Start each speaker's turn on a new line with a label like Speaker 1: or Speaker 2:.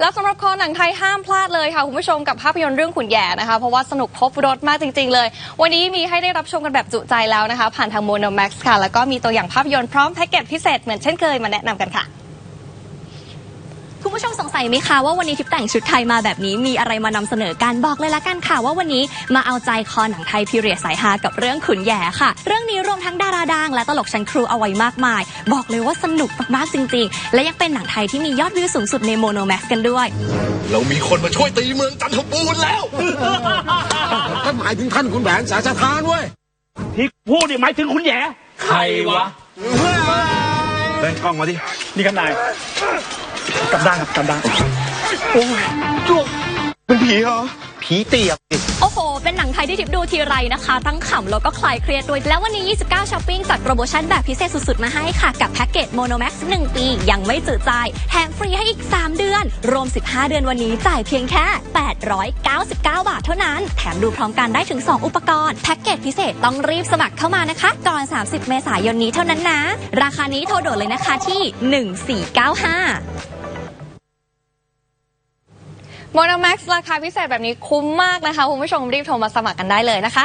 Speaker 1: แล้วสำหรับคอหนังไทยห้ามพลาดเลยค่ะคุณผู้ชมกับภาพยนตร์เรื่องขุนแย่นะคะ เพราะว่าสนุกครบรถมากจริง ๆ เลย วันนี้มีให้ได้รับชมกันแบบจุใจแล้วนะคะ ผ่านทางโมโนแม็กซ์ค่ะ แล้วก็มีตัวอย่างภาพยนตร์พร้อมแพ็กเกจพิเศษเหมือนเช่นเคยมาแนะนำกันค่ะ
Speaker 2: คุณผู้ชมสงสัยไหมคะว่าวันนี้ทิปแต่งชุดไทยมาแบบนี้มีอะไรมานำเสนอกันบอกเลยละกันค่ะ ว่าวันนี้มาเอาใจคอหนังไทยพีเรียดสายฮากับเรื่องขุนแหย่ค่ะ เรื่องนี้รวมทั้งดาราดังและตลกชั้นครูเอาไว้มากมาย บอกเลยว่าสนุกมากๆจริง ๆ และยังเป็นหนังไทยที่มียอดวิวสูงสุดในโมโนแม็กกันด้วย
Speaker 3: เรามีคนมาช่วยตีเมืองจันทบูรณ์แล้ว
Speaker 4: ท่านหมายถึงท่านขุนแผนสายชาทานเว้ย
Speaker 5: ที่พูดนี่หมายถึงคุณแหย่
Speaker 3: ใครวะ
Speaker 4: เล่นกล้องมาดิ
Speaker 5: นี่ครับนาย กลับด้านครับกลับด้าน
Speaker 4: เป็นผีเหรอผีเตียบ
Speaker 2: โอ้โห เป็นหนังไทยที่ทิปดูทีไรนะคะ ทั้งขำแล้วก็คลายเครียดด้วย แล้ววันนี้ 29 ช้อปปิ้งจัดโปรโมชั่นแบบพิเศษสุดๆ มาให้ค่ะ กับแพ็กเกจโมโนแม็กซ์1ปี ยังไม่จืดใจายแถมฟรีให้อีก 3 เดือน รวม 15 เดือนวันนี้จ่ายเพียงแค่ 899 บาทเท่านั้น แถมดูพร้อมกันได้ถึง 2 อุปกรณ์ แพ็กเกจพิเศษต้องรีบสมัครเข้ามานะคะ ก่อน 30 เมษายนนี้เท่านั้นนะ ราคานี้โทรด่วนเลยนะคะที่ 1495
Speaker 1: โมโนแม็กซ์ราคาพิเศษแบบนี้คุ้มมากนะคะคุณผู้ชมรีบโทรมาสมัครกันได้เลยนะคะ